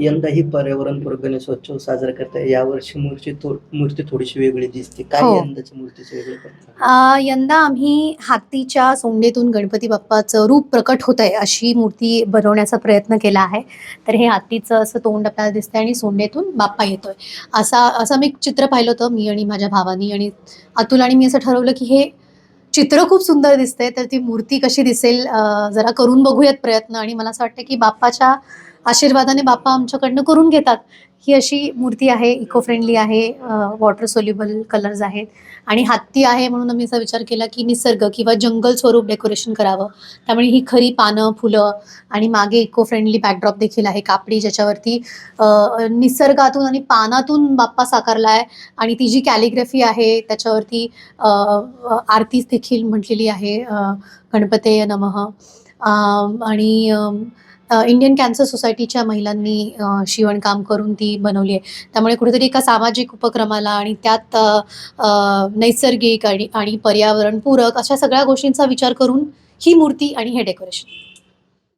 यंदाही पर्यावरणपूरक गणेशोत्सव साजरा करताय यावर्षी मूर्ती थो मूर्ती थोडीशी वेगळी दिसते. काय हो. यंदाची मूर्तीची वेगळी करता? आ, यंदा आम्ही हातीच्या सोंडेतून गणपती बाप्पाचं रूप प्रकट होत आहे अशी मूर्ती बनवण्याचा प्रयत्न केला आहे. तर हे हातीचं असं तोंड आपल्याला दिसतंय आणि सोंडेतून बाप्पा येतोय. असा असं मी एक चित्र पाहिलं होतं मी आणि माझ्या भावानी आणि अतुल आणि मी असं ठरवलं की हे चित्र खूप सुंदर दिसतंय. तर ती मूर्ती कशी दिसेल अ, जरा करून बघूयात प्रयत्न. आणि मला असं वाटतं की बाप्पाच्या आशीर्वादाने बाप्पा आमच्याकडनं करून घेतात. ही अशी मूर्ती आहे इको फ्रेंडली आहे वॉटर सोल्युबल कलर्स आहेत. आणि हत्ती आहे म्हणून आम्ही असा विचार केला की निसर्ग किंवा जंगल स्वरूप डेकोरेशन करावं. त्यामुळे ही खरी पानं फुलं आणि मागे इको फ्रेंडली बॅकड्रॉप देखील आहे कापडी ज्याच्यावरती निसर्गातून आणि पानातून बाप्पा साकारला आहे आणि ती जी कॅलिग्राफी आहे त्याच्यावरती आरतीच देखील म्हटलेली आहे गणपते नमः. आणि इंडियन कॅन्सर सोसायटीच्या महिलांनी शिवणकाम करून ती बनवली आहे. त्यामुळे कुठेतरी एका सामाजिक उपक्रमाला आणि त्यात नैसर्गिक आणि आणि पर्यावरणपूरक अशा सगळ्या गोष्टींचा विचार करून ही मूर्ती आणि हे डेकोरेशन